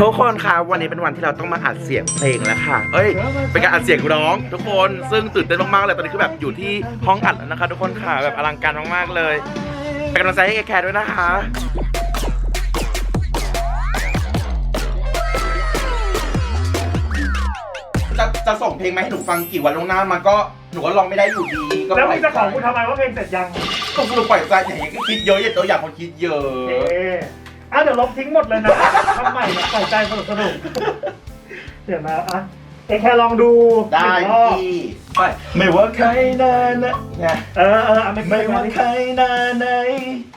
ทุกคนคะวันนี้เป็นวันที่เราต้องมาอัดเสียงเพลงแล้วค่ะ เอ้ย เป็นการอัดเสียงร้อง ทุกคน ซึ่งตื่นเต้นมากๆเลย ตอนนี้คือแบบอยู่ที่ห้องอัดแล้วนะคะ ทุกคนค่ะ แบบอลังการมากๆเลย เป็นกำลังใจให้แคร์ด้วยนะคะจะจะส่งเพลงมาให้หนูฟังกี่วันลวงหน้ามาก็หนูก็ร้องไม่ได้อยู่ดีก็แล้วปล่มึอยงจะขอกูทำไมว่าเพลงเสร็จยังก็สรุปปล่อยใจอย่างนี้ก็คิดเยอะอย่าตัวอย่างคนคิดเยอะ เอ๊ะ อะเดี๋ยวลบทิ้งหมดเลยนะทำใหม่นะใส่ใจสนุกสนุกเดี๋ยวนะอะเองแค่ลองดูได้หนึ่งรอบพี่ไปไม่ว่าใครนานนะเนี่ยเออเออเอาไม่ไม่ว่าใครนานไหน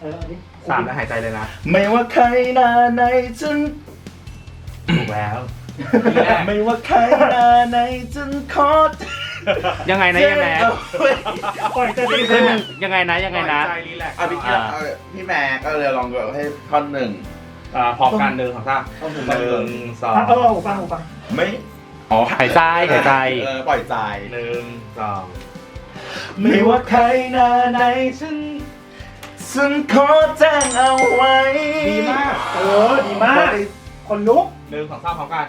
เออเอาดิสามแล้วหายใจเลยนะไม่ว่าใครนานไหนจนถูกแล้ว ไม่ว่าใครนานไหนจนขอ ยังไงนะยังไงเอาไว้ปล่อยใจไปคือเลยยังไงนะยังไงนะใจรีแลกซ์เอาพี่เกียร์เอาพี่แม็กก็เลยลองดูให้ท่อนหนึ่งอ่าพร้อมกันหนึ่งของท่าท่อนหนึ่งหนึ่งสองอะเออหูฟังหูฟังไม่อ๋อหายใจหายใจ เออปล่อยใจหนึ่งสองไม่ว่าใครนานไหนฉันฉันขอแจ้งเอาไว้ดีมาก เออดีมาก คนลุกหนึ่งสองสามพร้อมกัน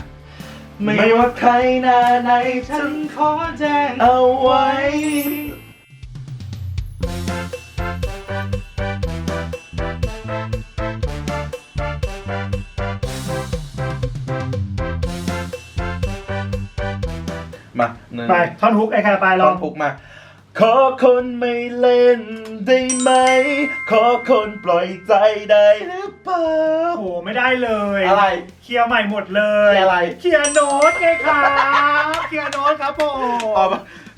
ไม่ว่าใครนานไหนฉันขอแจ้งเอาไว้ มาหนึ่งไปท่อนฮุกไอ้แค่ไปลลอองง พุกมา ขอคนไม่เล่นได้ไหม ขอคนปล่อยใจได้หรือเปล่า โอ้โหไม่ได้เลยอะไร เคลียร์ใหม่หมดเลยเคลียร์อะไร เคลียร์โน้ตไงครับเคลียร์โน้ตครับผมอ๋อ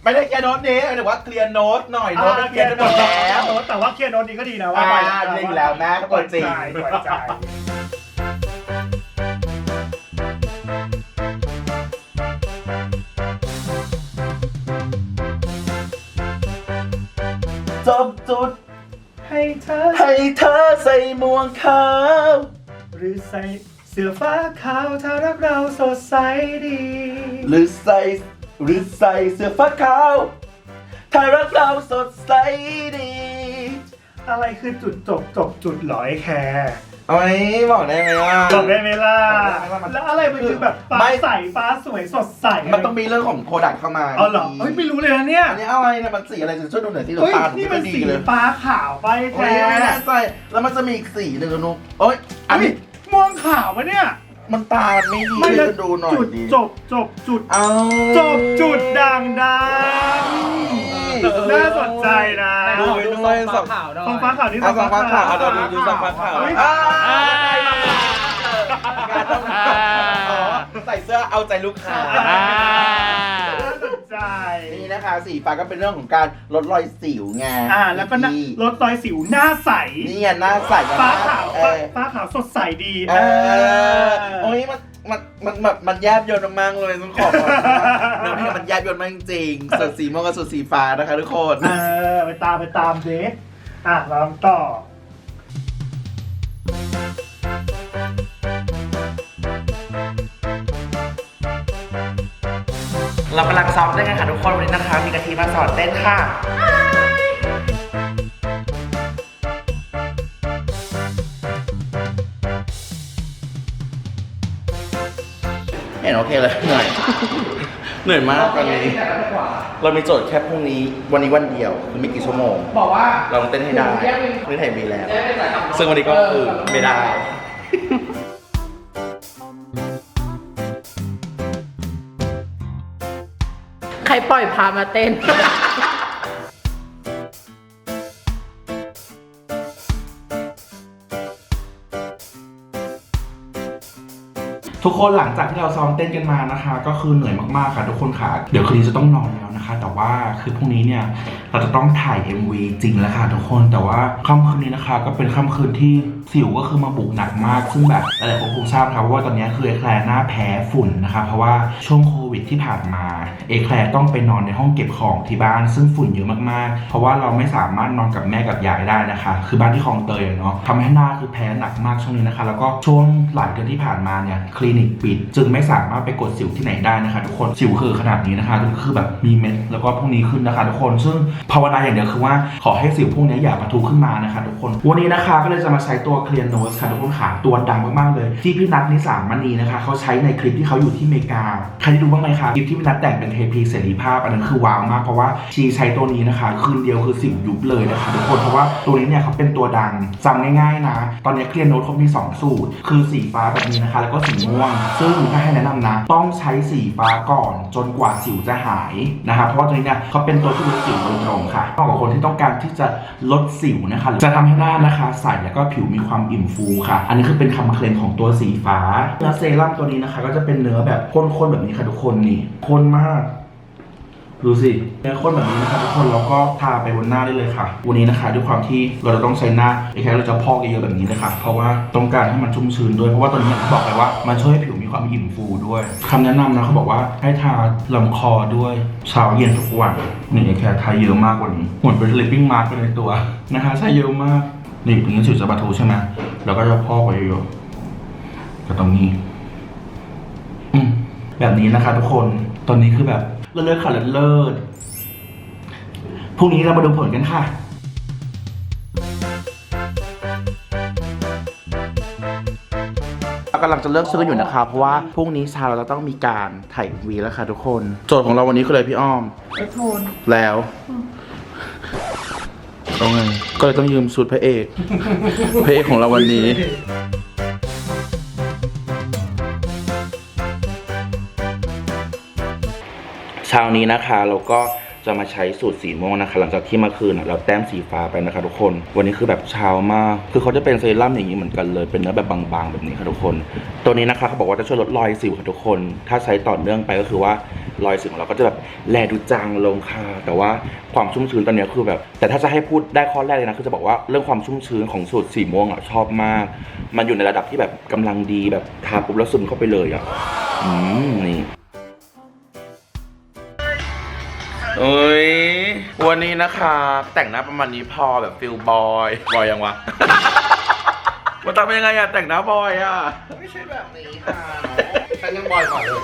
ไม่ได้แค่โน้ตนี้แต่ว่าเคลียร์โน้ตหน่อยโน้ตมันเคลียร์ไปหมดแล้วโน้ตแต่ว่าเคลียร์โน้ตนี้ก็ดีนะว่าอ่าไปดีอยู่แล้วแม่ก็ตัวจริง ปล่อยใจปล่อยใจ จบจุด ให้เธอ ให้เธอใส่หมวกขาว หรือใส่เสื้อฟ้าขาวถ้ารักเราสดใสดี หรือใส่หรือใส่เสื้อฟ้าขาว ถ้ารักเราสดใสดี อะไรคือจุดจบจบจุดหลอยแคร์ เอาไว้บอกได้ไหมว่าจบได้ไหมล่ะบอกได้ไหมว่ามันแล้วอะไรมันคือแบบฟ้าไม่ ใสฟ้าสวยสดใสมันต้องมีเรื่องของโคดักเข้ามาเอาเหรอเฮ้ยไม่รู้เลยนะเนี่ยอันนี้อะไรเนี่ยมันสีอะไรช่วยดูหน่อยที่หนูเฮ้ยตาหนูนี่ไม่มันดีสีเลยฟ้าขาวไปโอ้แท้ยไม่แน่ใจแล้วมันจะมีอีกสีหนึ่งอะนุ๊กเอ้ยอัอันนนี้นี้ม่วงขาวปะเนี่ยมันตามันไม่ดีไม่เลแล้วยดูหน่อยจุดดีจบจบจุด เอา จบจุดด่างดำ น่าสนใจนะดูดูซองฟ้าขาวหน่อยฟองฟ้าขาวนี่เอาสองฟ้าขาวเอาดูดูดูสองฟ้าขาวเฮ้ยอ่าอ่าอ๋อใส่เสื้อเอาใจลูกค้าอ่าน่าสนใจนี่นะคะสีฟ้าก็เป็นเรื่องของการลดรอยสิวไงอ่า แล้วก็น่ะนี่ลดรอยสิวหน้าใสนี่ไงหน้าใสกับหฟ้าน้ขาวเอฟ้าอฟ้าขาวสดใสดีเออโอ้ยมัน มันมันแบบมันแยบยนต์มากๆเลยต้องขอบคุณเนื้อเพลงมันแยบยนต์มากจริงๆส่วนสีม่วงกับส่วนสีฟ้านะคะทุกคน เออ ไปตามไปตามเด็กอะเราต่อ เรากำลังซ้อมเต้นกันค่ะทุกคนวันนี้นะคะ มีกะทิมาสอนเต้นค่ะ เห็นโอเคเลยเหนื่อย เหนื่อยมากตอนนี้ เรามีโจทย์แค่พรุ่งนี้ วันนี้วันเดียวคือไม่กี่ชั่วโมง บอกว่าเราต้องเต้นให้ได้ไม่ไทยมีแล้ว ซึ่งวันนี้ก็คือไม่ได้ใครปล่อยพามาเต้น ทุกคนหลังจากที่เราซ้อมเต้นกันมานะคะ ก็คือเหนื่อยมากๆค่ะทุกคนค่ะ เดี๋ยวคืนนี้จะต้องนอนแล้วนะคะ แต่ว่าคือพรุ่งนี้เนี่ยเราจะต้องถ่าย MV จริงแล้วค่ะทุกคนแต่ว่าค่ำคืนนี้นะคะ ก็เป็นค่ำคืนที่สิวก็คือมาบุกหนักมาก ซึ่งแบบหลายๆคนคงทราบครับว่าตอนนี้คือแคลร์หน้าแพ้ฝุ่นนะคะ เพราะว่าช่วงโควิดที่ผ่านมาเอแคลร์ต้องไปนอนในห้องเก็บของที่บ้านซึ่งฝุ่นเยอะมากๆ เพราะว่าเราไม่สามารถนอนกับแม่กับยายได้นะคะ คือบ้านที่คลองเตยเนาะทำให้หน้าคือแพ้หนักมากช่วงนี้นะคะ แล้วก็ช่วงหลายเดือนที่ผ่านมาเนี่ยคลินิกปิด จึงไม่สามารถไปกดสิวที่ไหนได้นะคะ ทุกคนสิวคือขนาดนี้นะคะคือแบบมีเม็ดแล้วก็พวกนี้ขึ้นนะคะ ทุกคนซึ่งภาวนาอย่างเดียวคือว่าขอให้สิวพวกนี้อย่าปะทุขึ้นมานะคะ ทุกคนวันนี้นะคะก็เลยจะมาใช้ตัวเคลียร์โนสค่ะทุกคนขาตัวดังมากๆเลย ที่พี่นัทนิสามมณีนะคะเขาใช้ในคลิปที่เขาอยู่ที่อเมริกาใครได้ดูบ้างไหมคะคลิปที่พี่นัทแต่งเป็นเทพีเสรีภาพอันนั้นคือว้าวมากเพราะว่าชีใช้ตัวนี้นะคะคืนเดียวคือสิวยุบเลยนะคะทุกคนเพราะว่าตัวนี้เนี่ยเขาเป็นตัวดังจำง่ายๆนะ ตอนนี้เคลียร์โน้ตเขามีสองสูตร คือสีฟ้าแบบนี้นะคะ แล้วก็สีม่วง ซึ่งถ้าให้แนะนำนะ ต้องใช้สีฟ้าก่อนจนกว่าสิวจะหายนะคะเพราะว่าตัวนี้เนี่ยเขาเป็นตัวที่ลดสิวโดยตรงค่ะเหมาะกับคนที่ต้องการที่จะลดสิวนะคะจะทำให้หน้านะคะใสแล้วก็ผิวมีความอิ่มฟูค่ะ อันนี้คือเป็นคำเคลมของตัวสีฟ้าเนื้อเซรั่มตัวนี้นะคะ ก็จะเป็นเนื้อแบบข้นๆแบบนี้ค่ะทุกคนนี่ข้นมาก ดูสิเนื้อข้นแบบนี้นะคะทุกคนแล้วก็ทาไปบนหน้าได้เลยค่ะ วันนี้นะคะ ด้วยความที่เราจะต้องใช้หน้าไอ้แค่เราจะพอกเยอะๆแบบนี้เลยค่ะ เพราะว่าต้องการให้มันชุ่มชื้นด้วย เพราะว่าตัวนี้อย่างที่บอกไปว่ามันช่วยให้ผิวมีความอิ่มฟูด้วยคำแนะนำนะเขาบอกว่าให้ทาลำคอด้วยเช้าเย็นทุกวันนี่ไอ้แค่ทาเยอะมากกว่านี้เหมือนเป็นลิปปิ้งมาร์กไปในตัวนะคะใช้เยอะมากนี่ตรงนี้สิวจะบาทูใช่ไหมแล้วก็จะพอกไปเยอะๆก็ตรงนี้ อืม แบบนี้นะคะทุกคนตอนนี้คือแบบเลิศๆค่ะเลิศๆพรุ่งนี้เรามาดูผลกันค่ะเรากำลังจะเลือกซื้ออยู่นะคะ เพราะว่าพรุ่งนี้เช้าเราจะต้องมีการถ่ายวีแล้วค่ะทุกคน โจทย์ของเราวันนี้คืออะไรพี่อ้อมโทนแล้วต้องไงก็เลยต้องยืมสูตรพระเอก พระเอกของเราวันนี้ เช้านี้นะคะเราก็จะมาใช้สูตรสีม่วงนะคะ หลังจากที่เมื่อคืนเราแต้มสีฟ้าไปนะคะทุกคน วันนี้คือแบบเช้ามาก คือเขาจะเป็นเซรั่มอย่างนี้เหมือนกันเลย เป็นเนื้อแบบบางๆแบบนี้ค่ะทุกคน ตัวนี้นะคะเขาบอกว่าจะช่วยลดรอยสิวค่ะทุกคน ถ้าใช้ต่อเนื่องไปก็คือว่ารอยสิวของเราก็จะแบบแลดูจางลงค่ะ แต่ว่าความชุ่มชื้นตอนนี้คือแบบ แต่ถ้าจะให้พูดได้ข้อแรกเลยนะคือจะบอกว่าเรื่องความชุ่มชื้นของสูตรสีม่วงอะชอบมาก มันอยู่ในระดับที่แบบกำลังดีแบบทาปุ๊บแล้วซึมเข้าไปเลยอะอืมนี่ เอ้ย วันนี้นะคะ แต่งหน้าประมาณนี้พอแบบฟิลบอย บอยยังวะมันทำยังไงอะแต่งหน้าบอยอะ ไม่ใช่แบบนี้ค่ะฉันยังบอยกว่าเลย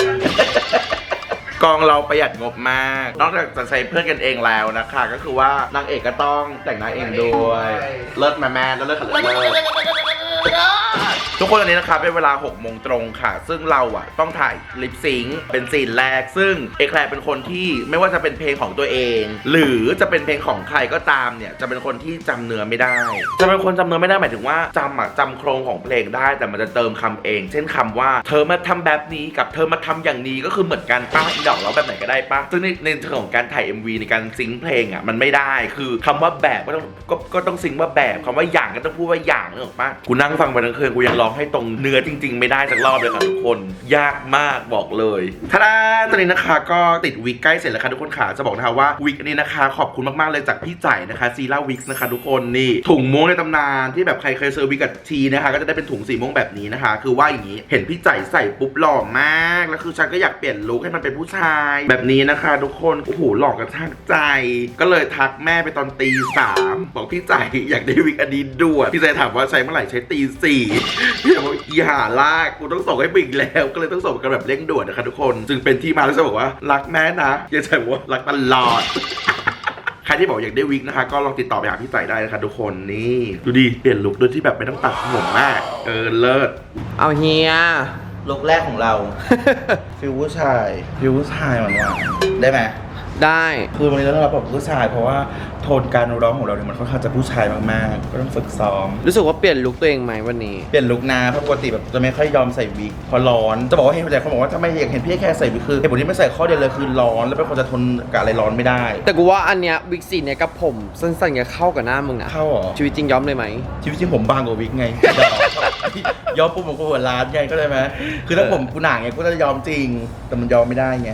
กองเราประหยัดงบมาก นอกจากจะใช้เพื่อนกันเองแล้วนะคะ ก็คือว่านางเอกก็ต้องแต่งหน้าเองด้วย เลิศแม่แม่แล้วเลิศขันเลิศเลิศ ทุกคนตอนนี้นะคะเป็นเวลา6โมงตรงค่ะ ซึ่งเราอะต้องถ่ายลิปซิงค์เป็นซีนแรก ซึ่งเอแคลร์เป็นคนที่ไม่ว่าจะเป็นเพลงของตัวเอง หรือจะเป็นเพลงของใครก็ตามเนี่ยจะเป็นคนที่จำเนื้อไม่ได้ จะเป็นคนจำเนื้อไม่ได้หมายถึงว่าจำอะจำโครงของเพลงได้ แต่มันจะเติมคำเอง เช่นคำว่าเธอมาทำแบบนี้กับเธอมาทำอย่างนี้ก็คือเหมือนกันป้าอีดอกเราแบบไหนก็ได้ป้าซึ่งในในเรื่องของการถ่าย MV ในการซิงเพลงอะมันไม่ได้คือคำว่าแบบก็ต้องก็ต้องซิงว่าแบบคำว่าอย่างก็ต้องพูดว่าอย่างเนออกปะกูนั่งฟังไปทั้งคืนกูยังร้องให้ตรงเนื้อจริง ๆ ไม่ได้สักรอบเลยค่ะทุกคน ยากมากบอกเลยท่าดาตอนนี้นะคะ ก็ติดวิกใกล้เสร็จแล้วค่ะทุกคนขาจะบอกนะคะว่าวิกอันนี้นะคะ ขอบคุณมากๆเลยจากพี่จ่ายนะคะซีล่าวิกนะคะ ทุกคนนี่ถุงม่วงในตำนานที่แบบใครเคยเซอร์วิสกับทีนะคะ ก็จะได้เป็นถุงสีม่วงแบบนี้นะคะ คือว่าอย่างนี้เห็นพี่จ่ายใส่ปุ๊บหล่อมากแล้วคือฉันก็อยากเปลี่ยนลุคให้มันเป็นผู้ชายแบบนี้นะคะ ทุกคนโอ้โหหลอกกระทักใจ ก็เลยทักแม่ไปตอนตีสามบอกพี่จ่ายอยากได้วิกอันนี้ด่วนพี่จ่ายถามว่าใช้เมื่อไหร่ใช้ตีสี่อกอย่าลากกูต้องส่งให้ไปอีกแล้ว ก็เลยต้องส่งกันแบบเร่งด่วนนะคะทุกคน จึงเป็นที่มาแล้วจะบอกว่า รักแม่นะอย่าใช่บอกว่ารักตลอดใครที่บอกอยากได้วิกนะคะ ก็ลองติดต่อไปหาพี่จ่ายได้นะคะทุกคนนี่ดูดิเปลี่ยนลุคโดยที่แบบไม่ต้องตัดผมมากเออเลิศเอาเฮียลุกแรกของเรา ฟิลผู้ชายฟิลผู้ชายหวานๆได้ไหม ได้ คือวันนี้เราต้องรับแบบผู้ชาย เพราะว่าโทนการร้องของเราเนี่ยมันค่อนข้างจะผู้ชายมากๆ ก็ต้องฝึกซ้อม รู้สึกว่าเปลี่ยนลุคตัวเองไหมวันนี้ เปลี่ยนลุคนาเพราะปกติแบบจะไม่ค่อยยอมใส่วิกเพราะร้อน จะบอกว่าเห็นใจเขาบอกว่าทำไมอยากเห็นพี่แค่ใส่วิกคือเหตุผลที่ไม่ใส่ข้อเดียวเลยคือร้อน แล้วเป็นคนจะทนกับอะไรร้อนไม่ได้ แต่กูว่าอันเนี้ยวิกสีเนี่ยกับผมสั้นๆเนี่ยเข้ากับหน้ามึงนะเข้าเหรอชีวิตจริงย้อมเลยไหมชีวิตจริงผมบางกว่าวิกไงยอมปุ๊บผมก็หัวล้านไงก็เลยไหมคือถ้าผมกูหนาไงกูจะยอมจริง แต่มันยอมไม่ได้ไง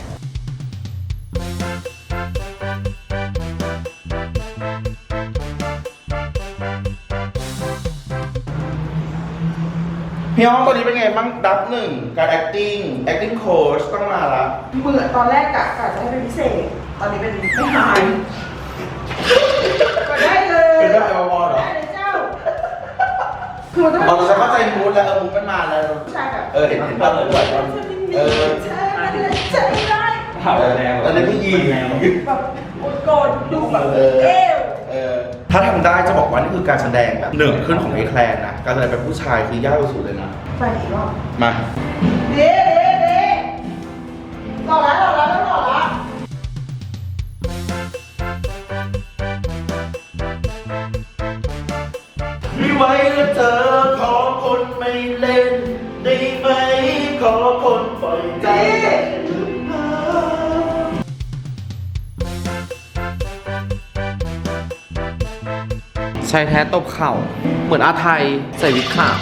พี่อ้อมตอนนี้เป็นไงบ้างดับหนึ่งการ acting acting coach ต้องมาละเบื่อตอนแรกกะกะจะให้เป็นพิเศษ ตอนนี้เป็นไม่หายก็ได้เลยเป็นได้บอเหรอได้เลยเจ้า คือมันต้องเราจะเข้าใจมูดแล้วเออมูดมันมาแล้วผู้ชายแบบเออเห็นเห็นภาพมันไหวตอนเออใช่มันเลยใช่ได้เออตอนนี้ผู้หญิงแบบโกรธดูแบบเออเอวเออ ถ้าทำได้จะบอกว่านี่คือการแสดงแบบหนึ่งขึ้นของไอ้แคลนนะ การแสดงเป็นผู้ชายคือยากที่สุดเลยนะ ไปอีกรอบมา เด้เด้เด้หล่อแล้วหล่อแล้วหล่อแล้วไม่ไหวแล้วเธอขอ ชายแท้ตบเข่า เหมือนอาไทยใส่วิกขาว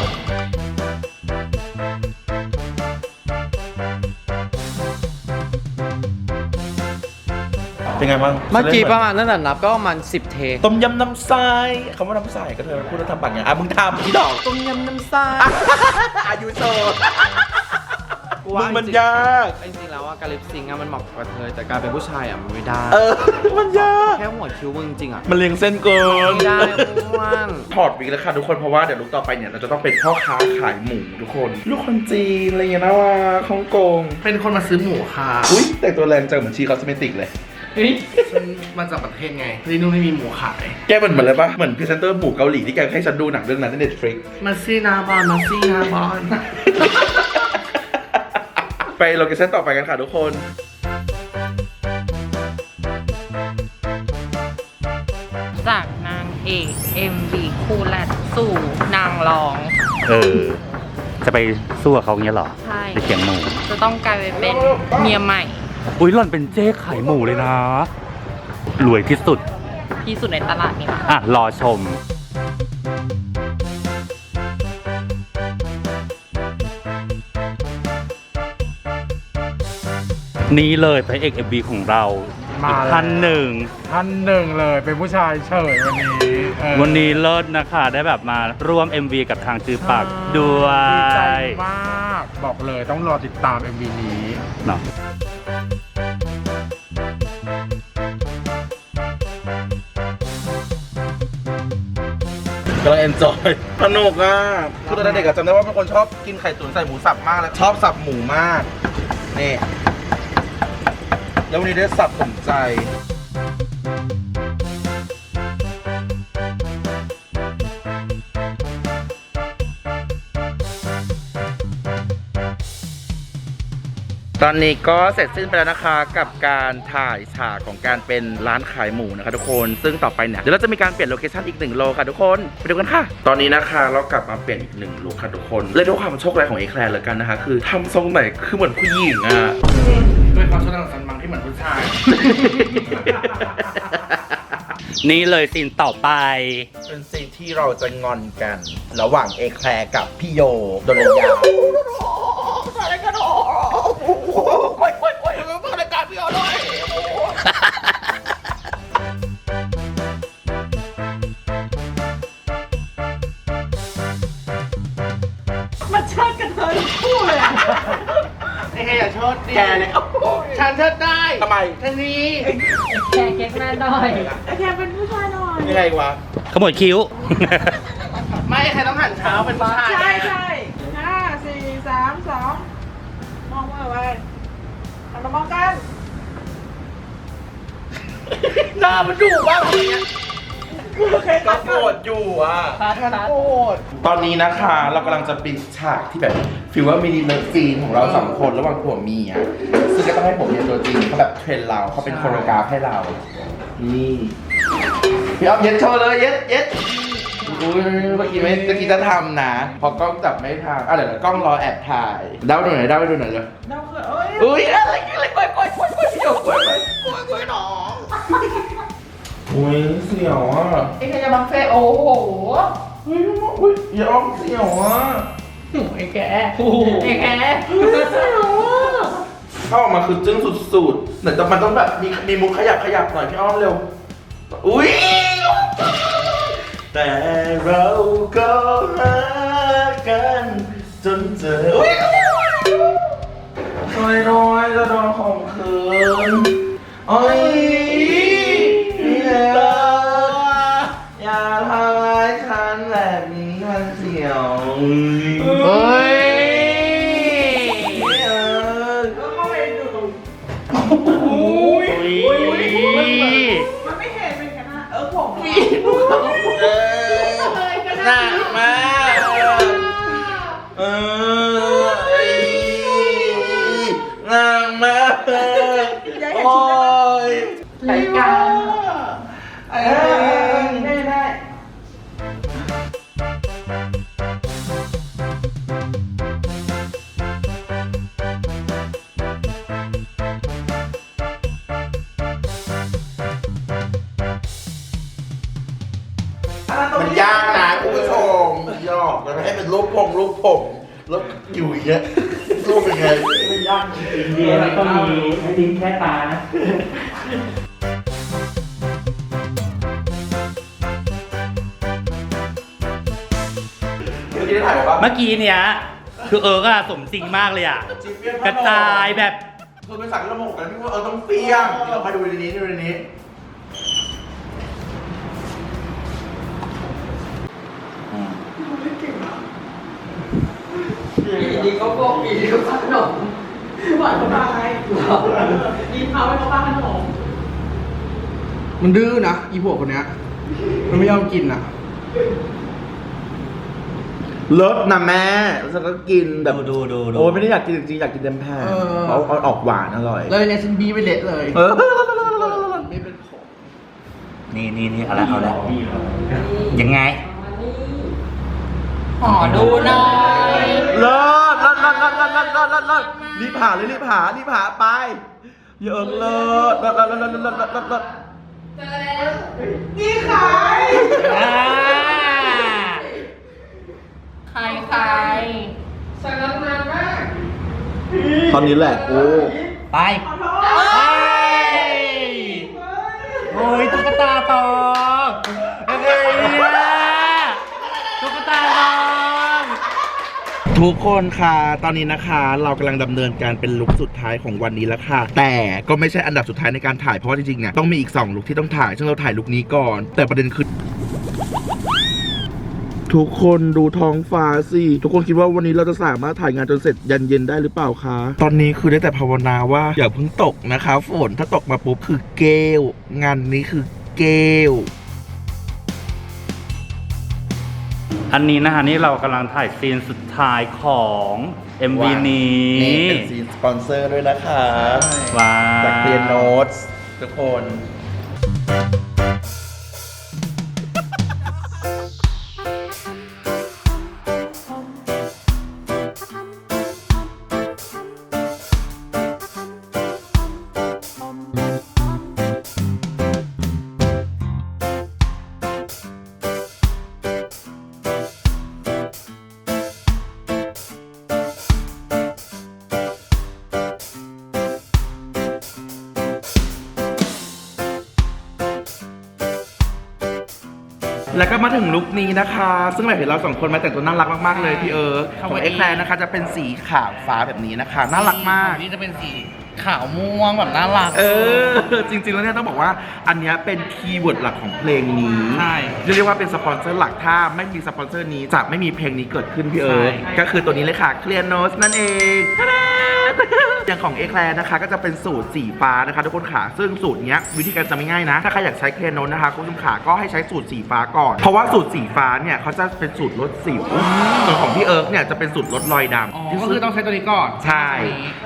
เป็นไงบ้างเมื่อกี้ประมาณนั่นแหละนับก็ประมาณ10 เทคต้มยำน้ำใสคำว่าน้ำใสก็เธอพูดแล้วทำปากไงอะมึงทำพี่ดอกต้มยำน้ำซาอายุโซมึงมันยาก จริงๆแล้ วอะการลิปซิงค์อะมันเหมาะกับเธอแต่การเป็นผู้ชายอะมันไม่ได้เออ มันยาก แค่หัวคิ้วมึงจริงๆอะมันเลี้ยงเส้นเกินไม่ได้อ้วนถอดวิกแล้วค่ะทุกคนเพราะว่าเดี๋ยวลุกต่อไปเนี่ยเราจะต้องเป็นพ่อค้าขายหมูทุกคน ลูกคนจีนอะไรอย่างเงี้ยนะว่าฮ่องกง เป็นคนมาซื้อหมูค่ะอุ้ยแต่งตัวแรงจังเหมือนชีคอสเมติกเลย เฮ้ยฉันมาจากประเทศไงที่นู่นไม่มีหมูขาย แกเป็นเหมือนอะไรปะเหมือนพรีเซนเตอร์หมูเกาหลีที่แกให้ฉันดูหนังเรื่องนั้นในเน็ตฟลิก มาซี่นาบอนมาซี่นาบอน ไปโลเคชั่นต่อไปกันค่ะทุกคนจากนางเอก MV คู่แรกสู่นางรอง เออ จะไปสู้กับเขาเงี้ยเหรอใช่ ไปเขียงหมู จะต้องกลายไปเป็นเมียใหม่อุ้ยหล่อนเป็นเจ๊ขายหมูเลยนะ รวยที่สุด ที่สุดในตลาดนี่ค่ะอะ รอชม นี่เลยพระเอกเอ็มบีของเรามาอีกแล้ว ท่านหนึ่ง ท่านหนึ่งเลยเป็นผู้ชายเฉยวันนี้เออวันนี้เลิศนะคะได้แบบมาร่วม MV กับทางจือปากด้วยดีใจมากบอกเลยต้องรอติดตาม MV นี้เนาะกำลังเอนจอยสนุกอะคือตอนเด็กอะจำได้ว่าเป็นคนชอบกินไข่ตุ๋นใส่หมูสับมากแล้วชอบสับหมูมาก นี่ แล้ววันนี้ได้สับสมใจ ตอนนี้ก็เสร็จสิ้นไปแล้วนะคะกับการถ่ายฉากของการเป็นร้านขายหมูนะคะทุกคน ซึ่งต่อไปเนี่ยเดี๋ยวเราจะมีการเปลี่ยนโลเคชั่นอีกหนึ่งโลค่ะทุกคนไปดูกันค่ะ ตอนนี้นะคะเรากลับมาเปลี่ยนอีกหนึ่งโลค่ะทุกคน เลยด้วยความโชคร้ายของเอแคลร์เลยกันนะคะ คือทำทรงไหนคือเหมือนผู้หญิงอะ ด้วยความชอบของสันมังที่เหมือนผู้ชาย นี่เลยซีนต่อไป เป็นซีนที่เราจะงอนกัน ระหว่างเอแคลร์กับพี่โยโดนยามันชาติกันเธอทั้งคู่เลยไอ้แค่อย่าเชิดดิแกเลย ฉันเชิดได้ทำไมท่านี้แกเก๊กแม่ด้อย ยังไงวะขโมยคิ้ว ไม่ใครต้องหันเท้าเป็นผู้ชายใช่ใช่ห้าสี่สามสองมองว่าไว้หันมามองกันหน้ามันดุบ้างอะไรเงี้ย ก็โกรธอยู่อะ ฉันโกรธตอนนี้นะคะเรากำลังจะปิดฉากที่แบบฟิลว่ามินิเลิฟซีนของเราสองคนระหว่างผัวเมียซึ่งก็ต้องให้ผมเมียตัวจริงเขาแบบเทรนเราเขาเป็นโคโรกราฟให้เรา นี่พี่อ๊อฟเย็ดโชว์เลยเย็ดเย็ดอุ้ยเมื่อกี้ไม่เมื่อกี้จะทำนะ พอกล้องจับไม่ทำอะเดี๋ยวเดี๋ยวกล้องรอแอบถ่ายเดาดูหน่อยเดาดูหน่อยเลยเดาคือเอ้ยอุ้ยอะไรอะไรกล้วยกล้วยกล้วยกล้วยพี่โยกล้วยกล้วยกล้วยกล้วยหนอ อุ้ยเสียวอะไอ้ใครจะบังเฟโอ้โหอุ้ยอุ้ยยอมเสียวอะไอ้แกไอ้แกถ้าออกมาคือจึ้งสุดๆแต่มันต้องแบบมีมีมุกขยับขยับหน่อยพี่อ้อมเร็ว อุ้ยแต่เราก็รักกันจนเจออุ้ยน้อยน้อยจะโดนข่มขืนโอ้ย ยรายการเอ้ยได้ได้มันยากนะคุณผู้ชมยอกมันไม่ให้เป็นรูปพงรูปผมแล้วอยู่อย่างเงี้ยรูปเป็นไง เดียวก็มีให้ดิ้งแค่ตานะเมื่อกี้ได้ถ่ายแบบว่าเมื่อกี้เนี้ยคือเอิร์กอะสมจริงมากเลยอะจีเปียนกระจายแบบ คือเป็นสัตว์ที่เราโมโหกันที่ว่าเออต้องเปรี้ยงเดี๋ยวมาดูในนี้ดูในนี้ดีก็พวกปีก็ขนม หวานก็ตายดีพาไปเขาบ้านขนมมันดื้อนะอีพวกคนเนี้ย มันไม่ยอมกินอะเลิศนะแม่ฉันก็กินแบบดูดูดู โอ้ยไม่ได้อยากกินจริงๆอยากกินเต็มแผ่นเออ เอาเอาออกหวานอร่อย แล้วเนี่ยฉันบีไปเละเลยเออ ไม่เป็นผงนี่นี่นี่เอาละเอาละยังไง ขอดูหน่อย เลิศ อดรอดรอดรอดรอดรอดรีบหาเลยรีบหารีบหาไปเยอะเลยศรอดรอดรอดรอดรอดรอดรอดเจอแล้วนี่ขายขายขายสวยงนามมากตอนนี้แหละกูไปโอ้ยตุ๊กตาตอเฮ้ย ทุกคนค่ะ ตอนนี้นะคะเรากำลังดำเนินการเป็นลุคสุดท้ายของวันนี้แล้วค่ะ แต่ก็ไม่ใช่อันดับสุดท้ายในการถ่ายเพราะว่าจริงๆเนี่ยต้องมีอีก2ลุคที่ต้องถ่าย ซึ่งเราถ่ายลุคนี้ก่อน แต่ประเด็นคือทุกคนดูท้องฟ้าสิ ทุกคนคิดว่าวันนี้เราจะสามารถถ่ายงานจนเสร็จยันเย็นได้หรือเปล่าคะ ตอนนี้คือได้แต่ภาวนาว่าอย่าเพิ่งตกนะคะ ฝนถ้าตกมาปุ๊บคือเกลงานนี้คือเกล อันนี้นะคะนี่เรากำลังถ่ายซีนสุดท้ายของ MV นี้นี่เป็นซีนสปอนเซอร์ด้วยนะคะ ว้าจากเพียโนตทุกคน ก็มาถึงลุคนี้นะคะ ซึ่งแบบเห็นเราสองคนมาแต่งตัวน่ารักมากๆเลยพี่เอิร์กของเอ็กแคลนะคะ จะเป็นสีขาวฟ้าแบบนี้นะคะ น่ารักมาก นี่จะเป็นสีขาวม่วงแบบน่ารัก เออ จริง ๆ แล้วเนี่ยต้องบอกว่าอันเนี้ยเป็นคีย์เวิร์ดหลักของเพลงนี้ใช่เรียกว่าเป็นสปอนเซอร์หลักถ้าไม่มีสปอนเซอร์นี้จะไม่มีเพลงนี้เกิดขึ้นพี่เอิร์กใช่ ก็คือตัวนี้เลยค่ะ Clear Nose นั่นเอง อย่างของเอแคลนะคะก็จะเป็นสูตรสีฟ้านะคะทุกคนขาซึ่งสูตรเนี้ยวิธีการจะไม่ง่ายนะ ถ้าใครอยากใช้เคลโนนนะคะคุณผู้ชมขาก็ให้ใช้สูตรสีฟ้าก่อน เพราะว่าสูตรสีฟ้าเนี่ยเขาจะเป็นสูตรลดสิวส่วนของพี่เอิร์กเนี่ยจะเป็นสูตรลดรอยดำก็คือต้องใช้ตัวนี้ก่อนใช่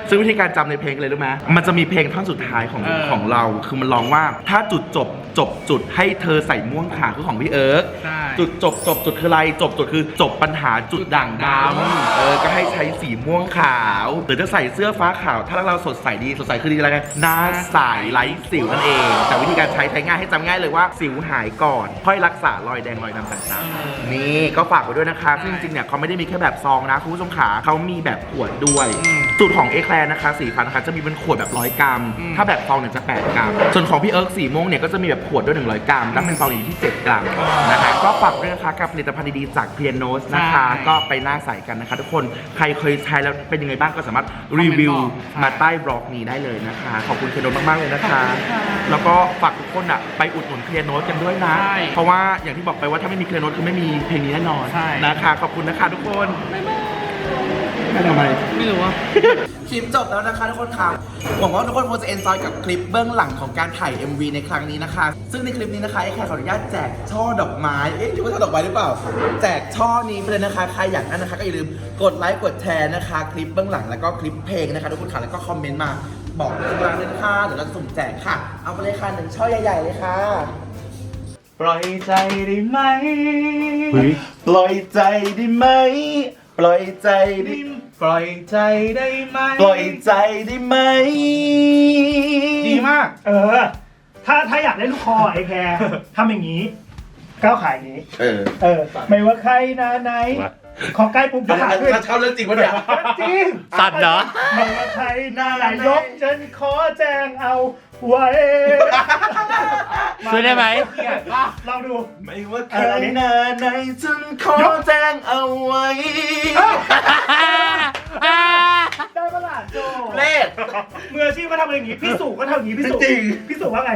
ซึ่งวิธีการจำในเพลงเลยรู้ไหมมันจะมีเพลงท่อนสุดท้ายของเออของเรา คือมันร้องว่าถ้าจุดจบจบจุดให้เธอใส่ม่วงขาคือของพี่เอิร์กใช่จุดจบจบจุดคืออะไรจบจุดคือจบปัญหาจุดด่างดำเออก็ให้ใช้สีม่วงขาว หรือจะใส่เสื้อฟ้าขาวถ้าเราสดใสดี สดใสคือดีอะไรกันหน้าใสไร้สิวนั่นเอง แต่วิธีการใช้ใช้ง่ายให้จำง่ายเลยว่าสิวหายก่อน ค่อยรักษารอยแดงรอยดำต่างๆ นี่ก็ฝากไว้ด้วยนะคะ ซึ่งจริงๆเนี่ยเขาไม่ได้มีแค่แบบซองนะคุณผู้ชมขาเขามีแบบขวดด้วย สูตรของเอแคลนะคะสีฟันนะคะจะมีเป็นขวดแบบร้อยกรัม ถ้าแบบซองเนี่ยจะ 8 กรัม ส่วนของพี่เอิร์กสีม่วงเนี่ยก็จะมีแบบขวดด้วย 100 กรัม แล้วเป็นซองอยู่ที่ 7 กรัมนะคะก็ฝากด้วยนะคะกับผลิตภัณฑ์ดีๆจากเพียโนสนะคะก็ไปหน้าใส่กันนะคะ ทุกคน ใครเคยใช้แล้วเป็นยังไงบ้างก็สามารถรีวิวมาใต้บล็อกนี้ได้เลยนะคะ ขอบคุณเพียโนสมาก ๆ เลยนะคะ แล้วก็ฝากทุกคนอะไปอุดหนุนเพียโนสกันด้วยนะ ใช่เพราะว่าอย่างที่บอกไปว่าถ้าไม่มีเพียโนสคือไม่มีเพลงนี้แน่นอนใช่ นะคะ ขอบคุณนะคะทุกคน ไม่ทำไมไม่รู้ว่าคลิปจบแล้วนะคะทุกคนค่ะหวังว่าทุกคนคงจะเอนจอยกับคลิปเบื้องหลังของการถ่าย MV ในครั้งนี้นะคะ ซึ่งในคลิปนี้นะคะไอ้แคร์ขออนุญาตแจกช่อดอกไม้เอ๊ะคิดว่าช่อดอกไม้หรือเปล่า แจกช่อนี้ไปเลยนะคะใครอยากได้นะคะก็อย่าลืมกดไลค์กดแชร์นะคะ คลิปเบื้องหลังแล้วก็คลิปเพลงนะคะทุกคนค่ะแล้วก็คอมเมนต์มาบอกข้างล่างด้วยนะคะเดี๋ยวเราจะสุ่มแจกค่ะ เอาไปเลยค่ะหนึ่งช่อใหญ่ ๆ เลยค่ะ ปล่อยใจได้ไหม ปล่อยใจได้ไหม ปล่อยใจได้ปล่อยใจได้ไหมปล่อยใจได้ไหม ดีมาก เออ ถ้าถ้าอยากได้ลูกคอไอ้แคร์ทำอย่างนี้ก้าวขายอย่างนี้ เออเออ ไม่ว่าใครนาไหน ขอใกล้ปุ๊บยกขาขึ้นถ้าเช่าเรื่องจริงปะเนี่ย จริง สัตว์เหรอ ไม่ว่าใครนาไหนยกฉันขอแจ้งเอา ไว้ช่วยได้ไหม ลองดู ไม่ว่าใครหน้าไหนฉันขอแจ้งเอาไว้ ได้ปะล่ะโจเลขมืออาชีพก็ทำอย่างนี้ พี่สุก็ทำอย่างนี้พี่สุจริง พี่สุว่าไง